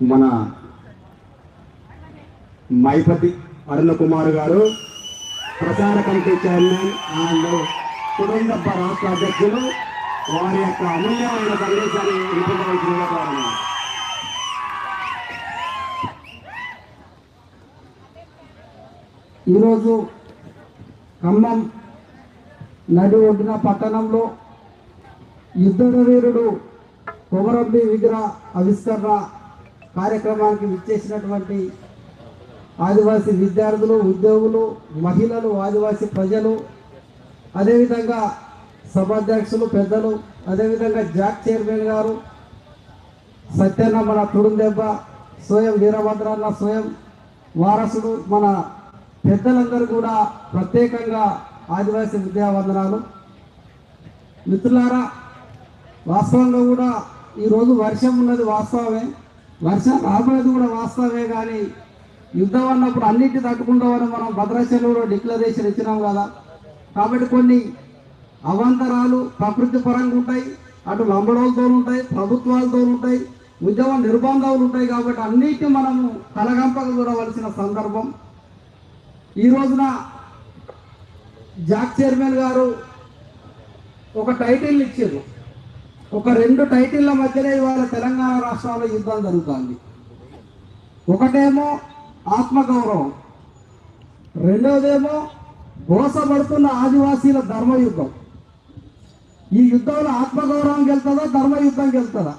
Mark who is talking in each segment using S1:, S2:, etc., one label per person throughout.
S1: మన మైపతి అరుణ కుమార్ గారు ప్రచార కమిటీ చైర్మన్ అండ్ కుటుంబ రాష్ట్ర అధ్యక్షులు వారి యొక్క అమూల్యమైన సందేశాన్ని వినిపించవలసిందిగా కోరుతున్నాను.
S2: ఈరోజు ఖమ్మం నది ఒడ్డున పట్టణంలో యుద్ధ వీరుడు కొమరబ్బి విగ్రహ ఆవిష్కరణ కార్యక్రమానికి విచ్చేసినటువంటి ఆదివాసీ విద్యార్థులు ఉద్యోగులు మహిళలు ఆదివాసీ ప్రజలు అదేవిధంగా సభాధ్యక్షులు పెద్దలు అదేవిధంగా జాక్ చైర్మన్ గారు సత్యన్న మన తుడుందెబ్బ స్వయం వీరభద్రన్న స్వయం వారసుడు మన పెద్దలందరూ కూడా ప్రత్యేకంగా ఆదివాసీ విద్యావందనాలు మిత్రులారా వాస్తవంగా కూడా ఈరోజు వర్షం ఉన్నది వాస్తవమే. వర్షం రాబోయేది కూడా వాస్తవమే కానీ యుద్ధం అన్నప్పుడు అన్నిటి తట్టుకుంటామని మనం భద్రాచలంలో డిక్లరేషన్ ఇచ్చినాం కదా. కాబట్టి కొన్ని అవాంతరాలు ప్రకృతి పరంగా ఉంటాయి అటు లంబడోలతో ఉంటాయి ప్రభుత్వాలతో ఉంటాయి ఉద్యమ నిర్బంధాలు ఉంటాయి కాబట్టి అన్నిటి మనము కలగంపక చూడవలసిన సందర్భం. ఈ రోజున జాక్ చైర్మన్ గారు ఒక టైటిల్ ఇచ్చారు. ఒక రెండు టైటిళ్ళ మధ్యనే ఇవాళ తెలంగాణ రాష్ట్రంలో యుద్ధం జరుగుతుంది. ఒకటేమో ఆత్మగౌరవం. రెండవదేమో మోసపడుతున్న ఆదివాసీల ధర్మయుద్ధం. ఈ యుద్ధంలో ఆత్మగౌరవం గెలుతుందా ధర్మయుద్ధం గెలుతుందా?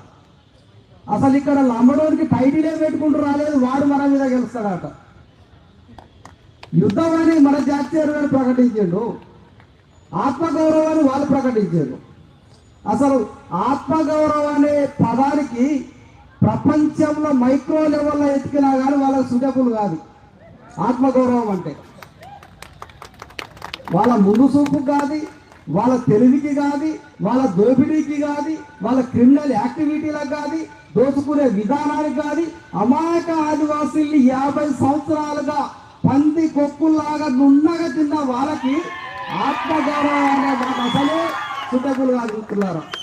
S2: అసలు ఇక్కడ లంబడోనికి టైటిలే పెట్టుకుంటూ రాలేదు వాడు మన మీద గెలుస్తాడట. యుద్ధం అని మన జాతీయ ప్రకటించాడు. ఆత్మగౌరవాన్ని వాళ్ళు ప్రకటించారు అసలు ఆత్మగౌరవం అనే పదానికి ప్రపంచంలో మైక్రో లెవెల్లో ఎతికినా కానీ వాళ్ళకి సుటబుల్ కాదు. ఆత్మగౌరవం అంటే. వాళ్ళ ముందు చూపు కాదు వాళ్ళ తెలివికి కాదు వాళ్ళ దోపిడీకి కాదు వాళ్ళ క్రిమినల్ యాక్టివిటీలకు కాదు దోచుకునే విధానానికి కాదు అమాయక ఆదివాసీల్ని యాభై సంవత్సరాలుగా పంది కొక్కుల్లాగా నున్నగా తిన్న వాళ్ళకి ఆత్మగౌరవం అనే మాట అసలే సుటబుల్ చూస్తున్నారు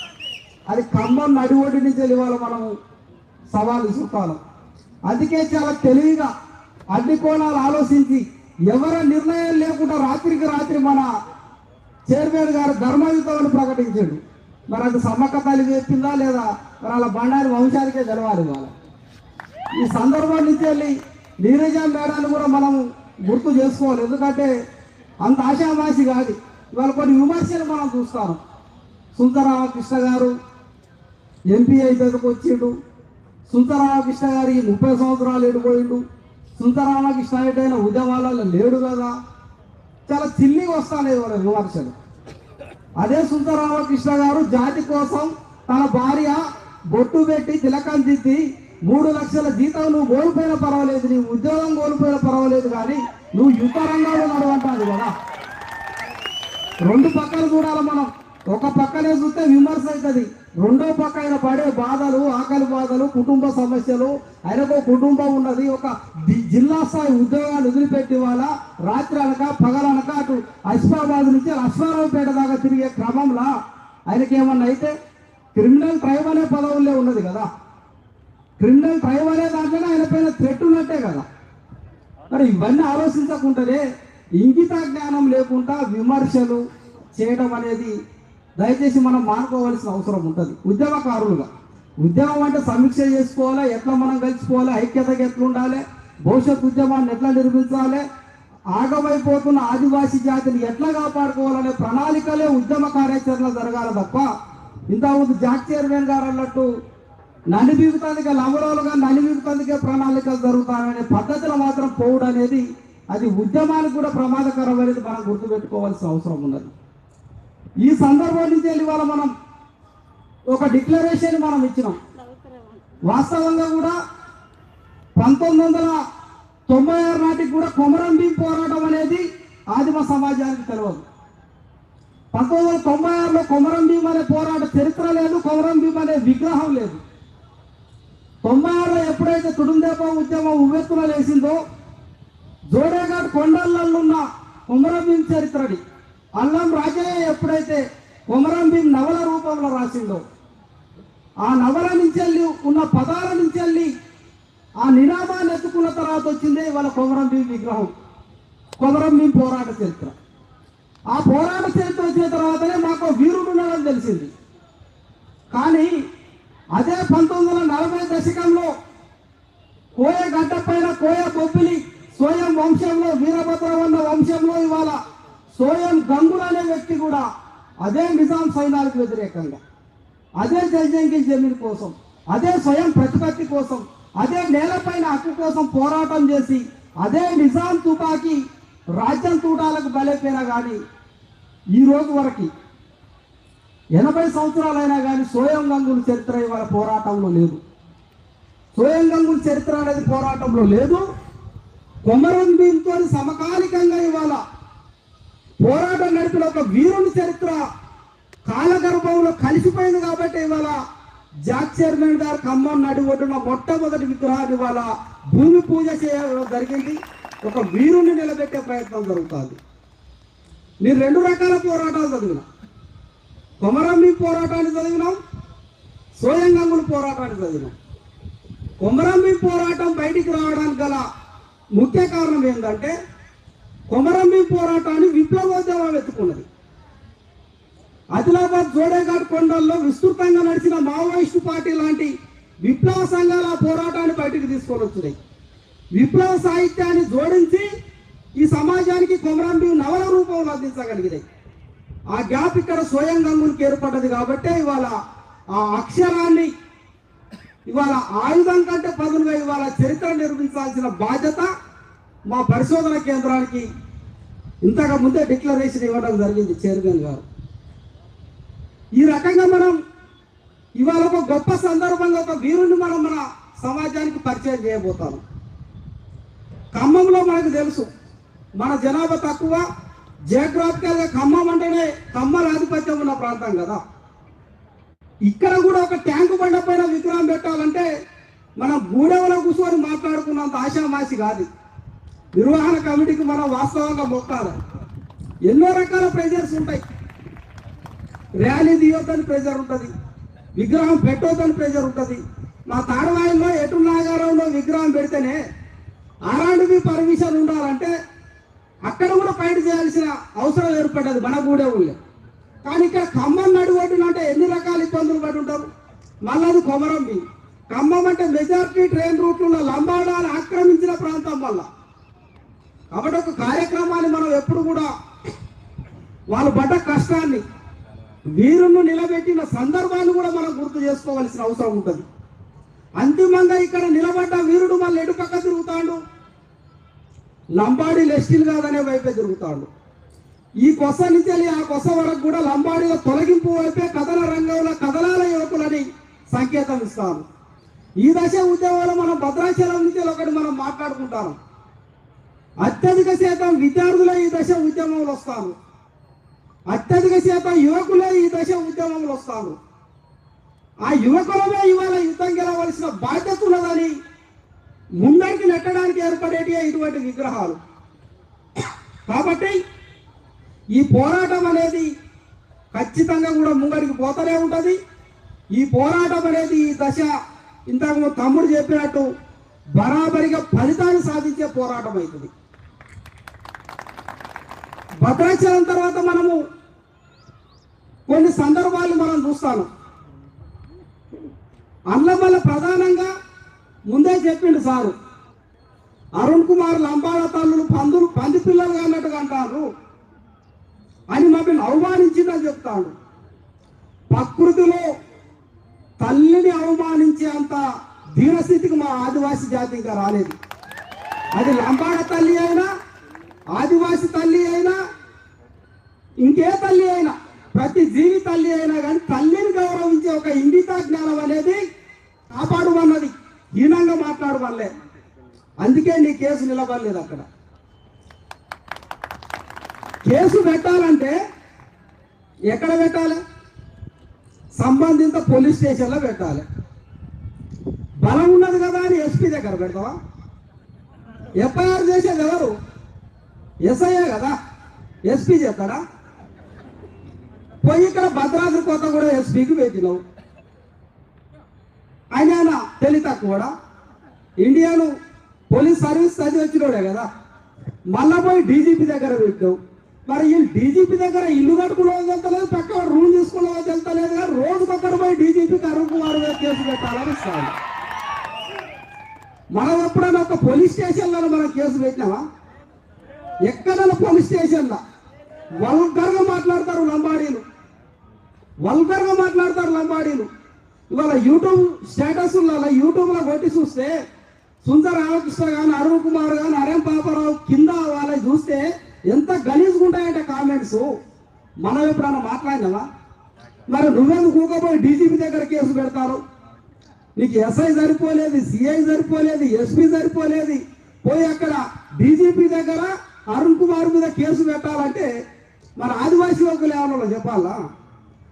S2: అది ఖమ్మం నడివోటి నుంచి ఇవాళ మనము సవాలు ఇసుకాలం అందుకే చాలా తెలివిగా అన్ని కోణాలు ఆలోచించి ఎవరి నిర్ణయం లేకుండా రాత్రికి రాత్రి మన చైర్మన్ గారు ధర్మయుద్ధం ప్రకటించాడు. మరి అది సమ్మక్క తల్లి చెప్పిందా లేదా? మరి అలా బండారి వంశానికే తెలవాలి వాళ్ళ ఈ సందర్భం నుంచి వెళ్ళి నీరజ మేడాన్ని కూడా మనం గుర్తు చేసుకోవాలి. ఎందుకంటే అంత ఆశామాసి కాదు. ఇవాళ కొన్ని విమర్శలు మనం చూస్తాం. సుందరరామకృష్ణ గారు ఎంపీ అయిపోయాక వచ్చిండు. సుందరరామకృష్ణ గారికి ముప్పై సంవత్సరాలు ఏడిపోయిండు సుందరరామకృష్ణ ఎటైనా ఉద్యమాలలో లేడు కదా. చాలా చిల్లిగా వస్తాయి వాళ్ళ విమర్శలు. అదే సుందరరామకృష్ణ గారు జాతి కోసం తన భార్య బొట్టు పెట్టి తిలకం దిద్ది మూడు లక్షల జీతం నువ్వు కోల్పోయినా పర్వాలేదు నీ ఉద్యోగం కోల్పోయినా పర్వాలేదు కానీ నువ్వు యుద్ధ రంగంలో నడవంటాది కదా. రెండు పక్కలు చూడాలి మనం. ఒక పక్కనే చూస్తే విమర్శ అవుతుంది. రెండో పక్క ఆయన పడే బాధలు ఆకలి బాధలు కుటుంబ సమస్యలు ఆయనకు కుటుంబం ఉన్నది ఒక జిల్లా స్థాయి ఉద్యోగాలు వదిలిపెట్టి వాళ్ళ రాత్రి అనక పగలనక అటు అస్ఫాబాద్ నుంచి లక్ష్మారావుపేట దాకా తిరిగే క్రమంలో ఆయనకి ఏమన్నా అయితే క్రిమినల్ ట్రైబ్ అనే పదవులే ఉన్నది కదా. క్రిమినల్ ట్రైబ్ అనే దాంట్లోనే ఆయన పైన థ్రెట్ ఉన్నట్టే కదా. మరి ఇవన్నీ ఆలోచించకుండానే ఇంగిత జ్ఞానం లేకుండా విమర్శలు చేయడం అనేది దయచేసి మనం మానుకోవాల్సిన అవసరం ఉంటుంది. ఉద్యమకారులుగా. ఉద్యమం అంటే సమీక్ష చేసుకోవాలి? ఎట్లా మనం కలిసిపోవాలి ఐక్యతగా ఎట్లా ఉండాలి? భవిష్యత్ ఉద్యమాన్ని ఎట్లా నిర్మించాలి? ఆగమైపోతున్న ఆదివాసీ జాతిని ఎట్లా కాపాడుకోవాలనే ప్రణాళికలే ఉద్యమ కార్యాచరణ జరగాలి తప్ప ఇంతకుముందు జాక్ చైర్మన్ గారు అన్నట్టు నన్ను బీగుతందుకే లవరోలుగా నన్ను బీగుతందుకే ప్రణాళికలు జరుగుతాయనే పద్ధతిలో మాత్రం పోవడం అనేది అది ఉద్యమానికి కూడా ప్రమాదకరం అనేది మనం గుర్తుపెట్టుకోవాల్సిన అవసరం ఉన్నది. ఈ సందర్భం నుంచి ఇవాళ మనం ఒక డిక్లరేషన్ మనం ఇచ్చినాం. వాస్తవంగా కూడా పంతొమ్మిది వందల తొంభై ఆరు నాటికి కూడా కొమరం భీం పోరాటం అనేది ఆదిమ సమాజానికి తెలియదు పంతొమ్మిది వందల తొంభై ఆరులో కొమరం భీం అనే పోరాట చరిత్ర లేదు కొమరం భీం అనే విగ్రహం లేదు. తొంభై ఆరులో ఎప్పుడైతే తుడుందేప ఉద్యమం ఉవ్వెత్తున లేసిందో జోడేఘాట్ కొండలలో ఉన్న కొమరం భీం చరిత్రని అల్లం రాజయ్య ఎప్పుడైతే కొమరం భీం నవల రూపంలో రాసిందో ఆ నవల నుంచి వెళ్ళి ఉన్న పదాల నుంచి వెళ్ళి ఆ నినామాన్ని ఎత్తుకున్న తర్వాత వచ్చిందే ఇవాళ కొమరం భీం విగ్రహం. కొమరం భీం పోరాట చరిత్ర. ఆ పోరాట చరిత్ర వచ్చిన తర్వాతనే మాకు వీరుడు ఉన్నాడని తెలిసింది. కానీ అదే పంతొమ్మిది వందల నలభై దశకంలో కోయ గడ్డ పైన కోయ బొబ్బిలి స్వయం వంశంలో వీరభద్రవన్న వంశంలో ఇవాళ సోయం గంగులు అనే వ్యక్తి కూడా అదే నిజాం సైన్యాలకు వ్యతిరేకంగా అదే జైజంగి జమీన్ కోసం అదే స్వయం ప్రతిపత్తి కోసం అదే నేలపైన హక్కు కోసం పోరాటం చేసి అదే నిజాం తుపాకి రాజ్యం తూటాలకు బలైపోయినా కానీ ఈ రోజు వరకు ఎనభై సంవత్సరాలైనా కానీ సోయం గంగుల చరిత్ర ఇవాళ పోరాటంలో లేదు. సోయం గంగుల చరిత్ర అనేది పోరాటంలో లేదు. కొమరం భీంతో సమకాలికంగా ఇవాళ పోరాటం నడిపిన ఒక వీరుని చరిత్ర కాలగర్భంలో కలిసిపోయింది కాబట్టి ఇవాళ జాక్ చైర్మన్ గారు ఖమ్మం నడి ఒడ్డున మొట్టమొదటి విగ్రహాన్ని ఇవాళ భూమి పూజ చేయడం జరిగింది. ఒక వీరుని నిలబెట్టే ప్రయత్నం జరుగుతుంది. నేను రెండు రకాల పోరాటాలు చదివిన. కొమరమ్మి పోరాటాన్ని చదివినాం. సోయంగంగుల పోరాటాన్ని చదివినాం. కొమరమ్మి పోరాటం బయటికి రావడానికి గల ముఖ్య కారణం ఏంటంటే కొమరమ్మి పోరాటాన్ని విప్లవోద్యమం ఎత్తుకున్నది ఆదిలాబాద్ జోడేఘాట్ కొండల్లో విస్తృతంగా నడిచిన మావోయిస్టు పార్టీ లాంటి విప్లవ సంఘాల ఆ పోరాటాన్ని బయటికి తీసుకొని వచ్చినాయి. విప్లవ సాహిత్యాన్ని జోడించి ఈ సమాజానికి కొమరంభీం నవల రూపంలో అందించగలిగినాయి. ఆ గ్యాప్ ఇక్కడ స్వయం గంగులకి ఏర్పడ్డది కాబట్టే ఇవాళ ఆ అక్షరాన్ని ఇవాళ ఆయుధం కంటే పదులుగా ఇవాళ చరిత్ర నిర్మించాల్సిన బాధ్యత మా పరిశోధన కేంద్రానికి ఇంతకు ముందే డిక్లరేషన్ ఇవ్వడం జరిగింది చైర్మన్ గారు. ఈ రకంగా మనం ఇవాళ ఒక గొప్ప సందర్భంగా ఒక వీరుని మనం మన సమాజానికి పరిచయం చేయబోతాం. ఖమ్మంలో మనకు తెలుసు మన జనాభా తక్కువ జియోగ్రాఫికల్గా ఖమ్మం అంటేనే ఖమ్మల ఆధిపత్యం ఉన్న ప్రాంతం కదా. ఇక్కడ కూడా ఒక ట్యాంకు బండ పైన విగ్రహం పెట్టాలంటే మనం గూడెవలో కూర్చొని మాట్లాడుకున్నంత ఆశామాసి కాదు. నిర్వహణ కమిటీకి మనం వాస్తవంగా మొక్కాలి. ఎన్నో రకాల ప్రెజర్స్ ఉంటాయి. ర్యాలీ తీయొద్దని ప్రెజర్ ఉంటుంది. విగ్రహం పెట్టొద్దని ప్రెజర్ ఉంటుంది. మా తాడవాయిల్లో ఎటు నాగారంలో విగ్రహం పెడితేనే అలాంటివి పర్మిషన్ ఉండాలంటే అక్కడ కూడా పైన చేయాల్సిన అవసరం ఏర్పడ్డది మన గూడే ఊళ్ళో కానీ ఇక్కడ ఖమ్మం నడువడ్డున అంటే ఎన్ని రకాల ఇబ్బందులు పడి ఉంటారు? మళ్ళీ అది కొమరం ఖమ్మం అంటే మెజారిటీ ట్రైన్ రూట్లో లంబాడాలు ఆక్రమించిన ప్రాంతం వల్ల. కాబట్టి ఒక కార్యక్రమాన్ని మనం ఎప్పుడు కూడా వాళ్ళు పడ్డ కష్టాన్ని వీరును నిలబెట్టిన సందర్భాన్ని కూడా మనం గుర్తు చేసుకోవాల్సిన అవసరం ఉంటుంది. అంతిమంగా ఇక్కడ నిలబడ్డ వీరుడు మళ్ళీ ఎటుపక్క తిరుగుతాడు? లంబాడి లెస్టిల్ కాదనే వైపే తిరుగుతాడు. ఈ కొస నుంచి వెళ్ళి ఆ కొస వరకు కూడా లంబాడిలో తొలగింపు వైపే కథల రంగంలో కథలాల యువకులని సంకేతం ఇస్తాను ఈ దశ ఉద్యమంలో మనం భద్రాచలం నుంచి ఒకటి మనం మాట్లాడుకుంటాం. అత్యధిక శాతం విద్యార్థులే ఈ దశ ఉద్యమంలో వస్తారు. అత్యధిక శాతం యువకులే ఈ దశ ఉద్యమంలో వస్తారు. ఆ యువకులమే ఇవాళ యుద్ధం గెలవలసిన బాధ్యత ఉన్నదని ముందరికి నెట్టడానికి ఏర్పడేటి ఇటువంటి విగ్రహాలు. కాబట్టి ఈ పోరాటం అనేది ఖచ్చితంగా కూడా ముంగడికి పోతూనే ఉంటుంది. ఈ పోరాటం అనేది ఈ దశ ఇంతకు తమ్ముడు చెప్పినట్టు బరాబరిగా ఫలితాన్ని సాధించే పోరాటం అవుతుంది. భద్రాచలం తర్వాత మనము కొన్ని సందర్భాలు మనం చూస్తాను. అన్నమల్ల ప్రధానంగా ముందే చెప్పిండు సారు. అరుణ్ కుమార్ లంబాడ తల్లులు పందులు పంది పిల్లలు అన్నట్టుగా అంటారు. అని మమ్మల్ని అవమానించిందని చెప్తాడు. ప్రకృతిలో తల్లిని అవమానించే అంత ధీరస్థితికి మా ఆదివాసీ జాతి ఇంకా రాలేదు. అది లంబాడ తల్లి అయినా ఆదివాసి తల్లి అయినా ఇంకే తల్లి అయినా ప్రతి జీవి తల్లి అయినా కానీ తల్లిని గౌరవించే ఒక ఇంగిత జ్ఞానం అనేది కాపాడుమన్నది. హీనంగా మాట్లాడవల్లే అందుకే నీ కేసు నిలబడలేదు అక్కడ. కేసు పెట్టాలంటే ఎక్కడ పెట్టాలి? సంబంధిత పోలీస్ స్టేషన్లో పెట్టాలి. బలం ఉన్నది కదా అని ఎస్పీ దగ్గర పెడతావా? ఎఫ్ఐఆర్ చేసేది ఎవరు? ఎస్ఐఏ కదా? ఎస్పీ చేస్తారా పోయి ఇక్కడ భద్రాద్రి కొత్త కూడా ఎస్పీకి పెట్టినావు. ఆయన ఆయన తెలివి తక్కువ ఇండియాను పోలీస్ సర్వీస్ చదివి వచ్చినోడే కదా? మళ్ళా పోయి డీజీపీ దగ్గర పెట్టావు మరి వీళ్ళు డీజీపీ దగ్గర ఇల్లు కట్టుకునేది వెళ్తలేదు పక్క రూమ్ తీసుకునేది వెళ్తలేదు కానీ రోజుకొక్కరు పోయి డీజీపీ అరుణ్ కుమార్ మీద కేసు పెట్టాలని ఇస్తాను మనం ఎప్పుడైనా ఒక పోలీస్ స్టేషన్లో మనం కేసు పెట్టినామా? ఎక్కడైనా పోలీస్ స్టేషన్లో? వల్గర్గా మాట్లాడతారు లంబాడీలు. వల్గర్గా మాట్లాడతారు లంబాడీలు. ఇవాళ యూట్యూబ్ స్టేటస్లలో యూట్యూబ్లో కొట్టి చూస్తే సుందర రామకృష్ణ కానీ అరుణ్ కుమార్ కానీ అరేం పాపారావు కింద వాళ్ళని చూస్తే ఎంత గలీజ్గా ఉంటాయంటే కామెంట్స్. మనం ఎప్పుడైనా మాట్లాడినావా మరి నువ్వెందుకు కూకపోయి డీజీపీ దగ్గర కేసు పెడతారు? నీకు ఎస్ఐ సరిపోలేదు సిఐ సరిపోలేదు ఎస్పీ సరిపోలేదు. పోయి అక్కడ డీజీపీ దగ్గర అరుణ్ కుమార్ మీద కేసు పెట్టాలంటే మన ఆదివాసీ యువకులు ఏమన్నా చెప్పాలా?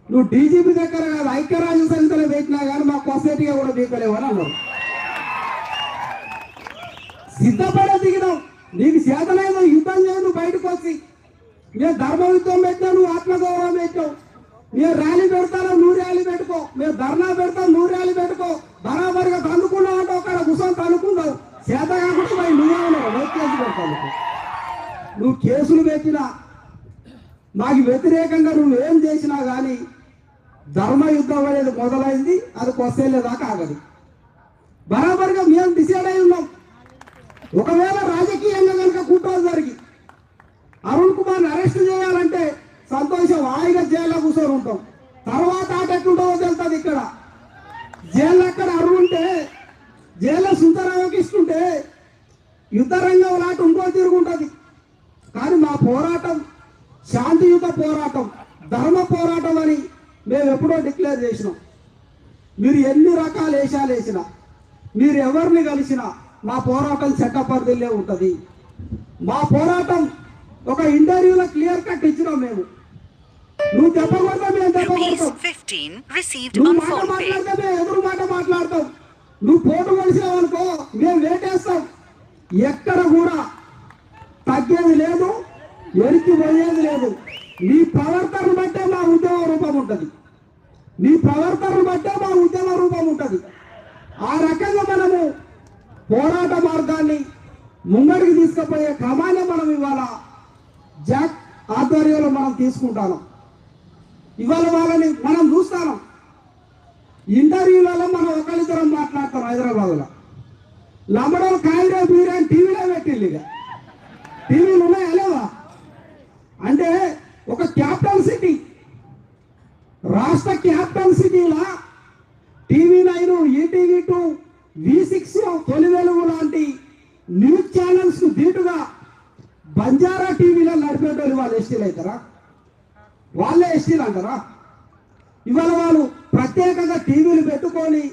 S2: నువ్వు డీజీపీ దగ్గర కాదు ఐక్యరాజ్య సమితిలో పెట్టినా కానీ మా కొసైటీగా కూడా బీకలేవు అని సిద్ధపడే దిగినావు. నీకు చేతనైన యుద్ధం చేయవు నువ్వు బయటకు వచ్చి. మేము ధర్మ యుద్ధం పెట్టావు నువ్వు ఆత్మగౌరవం పెట్టావు. మేము ర్యాలీ పెడతాను నువ్వు ర్యాలీ పెట్టుకో. మేము ధర్నా పెడతాం నువ్వు ర్యాలీ పెట్టుకో. బరాబరిగా తన్నుకున్నావు అంటే ఒక కూర్చొని తన్నుకున్నావు చేత కాకుండా మరి నువ్వే ఉన్నావు నువ్వు కేసు పెడతావు నువ్వు కేసులు పెట్టినా నాకు వ్యతిరేకంగా నువ్వు ఏం చేసినా కానీ ధర్మ యుద్ధం అనేది మొదలైంది అది కొస్తేలేదాకా ఆగదు. బరాబర్గా మేము డిసైడ్ అయి ఉన్నాం. ఒకవేళ రాజకీయంగా కనుక కుట్రలు జరిగి అరుణ్ కుమార్ అరెస్ట్ చేయాలంటే సంతోషం వాయిగా జైల్లో కూర్చొని ఉంటాం. తర్వాత ఆట ఎట్లుంటుందో తెలుస్తుంది ఇక్కడ. జైల్లో అక్కడ అరుణ్ ఉంటే జైల్లో సుందరరావుకి ఇస్తుంటే యుద్ధరంగం లాంటి ఇంకో తిరుగుంటుంది. కానీ మా పోరాటం శాంతియుత పోరాటం ధర్మ పోరాటం అని మేము ఎప్పుడో డిక్లేర్ చేసినాం. మీరు ఎన్ని రకాల వేషాలు వేసినా మీరు ఎవరిని కలిసినా మా పోరాటం చట్టపరిధిలో ఉంటుంది. మా పోరాటం ఒక ఇంటర్వ్యూలో క్లియర్ కట్ ఇచ్చినాం మేము. నువ్వు దెబ్బ కొడతా మేము దెబ్బ
S3: Rupees
S2: కొడతాం.
S3: 15 received
S2: నువ్వు మాట. మాట్లాడితే మేము ఎదురు మాట మాట్లాడతాం. నువ్వు పోటు కలిసావు అనుకో మేము వేటేస్తాం. ఎక్కడ కూడా తగ్గేది లేదు ఎరికి పోయేది లేదు. నీ ప్రవర్తన బట్టే మా ఉద్యమ రూపం ఉంటుంది. నీ ప్రవర్తన బట్టే మా ఉద్యమ రూపం ఉంటుంది. ఆ రకంగా మనము పోరాట మార్గాన్ని ముంగడికి తీసుకుపోయే క్రమాన్ని మనం ఇవాళ జాక్ ఆధ్వర్యంలో మనం తీసుకుంటాను. ఇవాళ వాళ్ళని మనం చూస్తాను. ఇంటర్వ్యూలలో మనం ఒకరిద్దరం మాట్లాడతాం హైదరాబాద్లో. లంబడం కాయరే బీరే టీవీలో పెట్టింది ఇక. టీవీలు ఉన్నాయా లేవా? అంటే ఒక క్యాపిటల్ సిటీ. రాష్ట్ర క్యాపిటల్ సిటీలా? TV nine ETV two V six తొలి వెలుగు లాంటి న్యూస్ ఛానల్స్ ధీటుగా బంజారా టీవీలో నడిపేటోళ్ళు వాళ్ళు ఎస్టీలు అవుతారా వాళ్ళే ఎస్టీలు అంటారా? ఇవాళ వాళ్ళు ప్రత్యేకంగా టీవీలు పెట్టుకొని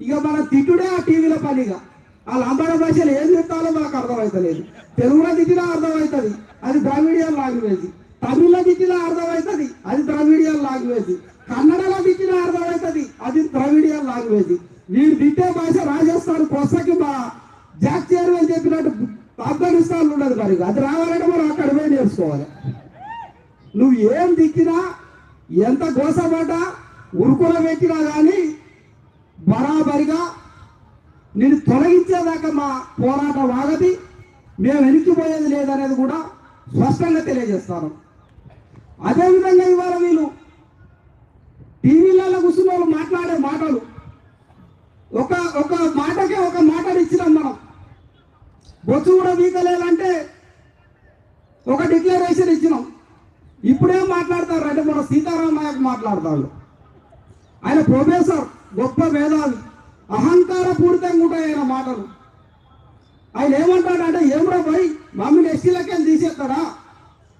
S2: ఇక మన తిట్టుడే ఆ టీవీల పనిగా. వాళ్ళ లంబాడ భాషలు ఏం చెప్తాలో మనకు అర్థమవుతలేదు తెలుగులో తిట్టినా అర్థమవుతుంది. అది ద్రావిడియన్ లాంగ్వేజ్. తమిళ్ళో తిట్టినా అర్థమవుతుంది. అది ద్రావిడియన్ లాంగ్వేజ్. కన్నడలో తిట్టినా అర్థమవుతుంది. అది ద్రావిడియన్ లాంగ్వేజ్. వీరు తిట్టే భాష రాజస్థాన్ కొసకి మా జాక్ చైర్మన్ చెప్పినట్టు ఆఫ్ఘనిస్తాన్ ఉండదు మరి. అది రావాలంటే మనం అక్కడ పోయి నేర్చుకోవాలి. నువ్వు ఏం దిక్కినా ఎంత గోసపడ్డా ఉరుకుల పెట్టినా కానీ బరాబరిగా నేను తొలగించేదాకా మా పోరాటం ఆగది. మేము వెనక్కిపోయేది లేదనేది కూడా స్పష్టంగా తెలియజేస్తాను. అదేవిధంగా ఇవాళ వీళ్ళు టీవీలలో కూర్చున్న వాళ్ళు మాట్లాడే మాటలు ఒక ఒక మాటకే ఒక మాట ఇచ్చినాం మనం. బొచ్చు కూడా వీకలేదంటే ఒక డిక్లరేషన్ ఇచ్చినాం. ఇప్పుడేం మాట్లాడతారు అంటే మన సీతారాం నాయక్ మాట్లాడతాడు. ఆయన ప్రొఫెసర్ గొప్ప వేదాలు అహంకార పూరితంగా ఉంటాయి ఆయన మాటలు. ఆయన ఏమంటాడంటే ఏమిరా పోయి మమ్మల్ని ఎస్టీలకే తీసేస్తాడా?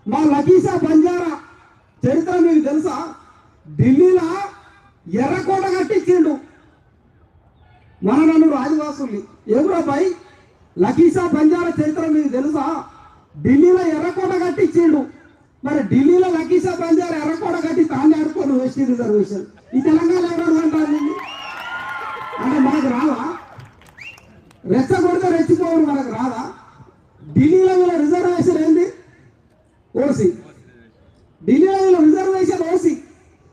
S2: మా లకీసా బంజారా చరిత్ర మీకు తెలుసా? ఢిల్లీలో ఎర్రకోట కట్టించిండు మన నన్ను రాజవాసుల్ని ఏమరా పోయి లకీసా బంజారా చరిత్ర మీకు తెలుసా? ఢిల్లీలో ఎర్రకోట కట్టించిండు. మరి ఢిల్లీలో లకీసా బంజారా ఎర్రకోట కట్టి తాను ఆడుకోను ఎస్టీ రిజర్వేషన్. ఈ తెలంగాణ ఎవరు అంటారు అంటే మనకు రావా? రెచ్చగొడితే రెచ్చిపోవడం మనకు రాదా? ఢిల్లీలో రిజర్వేషన్ ఏంది? ఓసీ. ఢిల్లీలో రిజర్వేషన్ ఓసీ.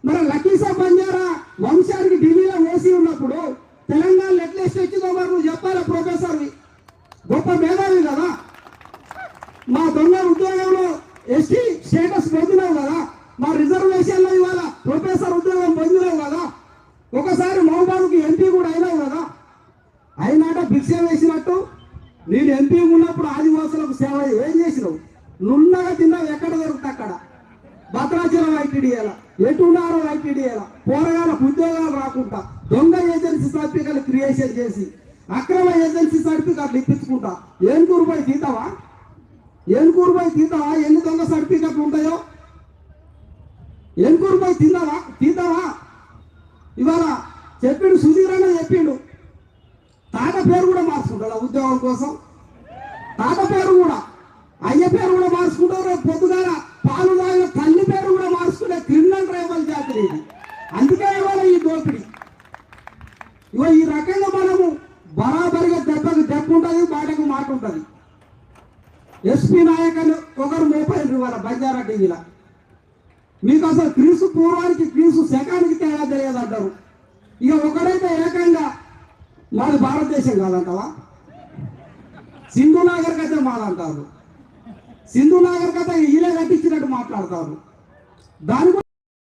S2: మన లక్కీసా బంజారా వంశానికి ఢిల్లీలో ఓసీ ఉన్నప్పుడు తెలంగాణ ఎట్లేసి వచ్చిందో నువ్వు చెప్పాలి ప్రొఫెసర్వి? గొప్ప మేధావి కదా? మా దొంగ ఉద్యోగంలో ఎస్టీ స్టేటస్ పొందినావు కదా? నున్నగా తిన్నావు ఎక్కడ దొరుకుతా అక్కడ? భద్రాచలం ఐటీడీఏల ఎటున్నారో ఐటీడీఏల పోరగాళ్ళకు ఉద్యోగాలు రాకుండా దొంగ ఏజెన్సీ సర్టిఫికెట్లు క్రియేషన్ చేసి అక్రమ ఏజెన్సీ సర్టిఫికెట్లు ఇప్పించుకుంటా. ఏం కూరుపోయి తీతావా? ఏం కూరుపోయి తీతావా? ఎన్ని దొంగ సర్టిఫికెట్లు ఉంటాయో? ఏం కూరుపోయి తిందావా తీతావా? ఇవాళ చెప్పిండు సుధీర్ అన్న చెప్పిండు. తాత పేరు కూడా మార్చుకుంటాడు ఉద్యోగం కోసం? తాత పేరు కూడా. అయ్య పేరు కూడా మార్చుకుంటారు రేపు పొద్దుగాల పాలు తాగిన తల్లి పేరు కూడా మార్చుకునే క్రిమినల్ ట్రైబల్ జాతి ఇది. అందుకే ఇవాళ ఈ దోపిడీ. ఇగో ఈ రకంగా మనము బరాబరిగా దెబ్బకు దెబ్బ ఉంటుంది మాటకు మాట ఉంటుంది. ఎస్పీ నాయకులు ఒకరు మోపైండ్రు ఇవాళ బంజారా టీవీలో. మీకు అసలు క్రీసు పూర్వానికి క్రీసు శకానికి తేడా తెలియదు అంటారు. ఇక ఒకడైతే ఏకంగా మాది భారతదేశం కాదంటావా? సింధు నాగరికత మాదంటారు. సింధు నాగరికత ఈయన కట్టించినట్టు మాట్లాడతారు. దాని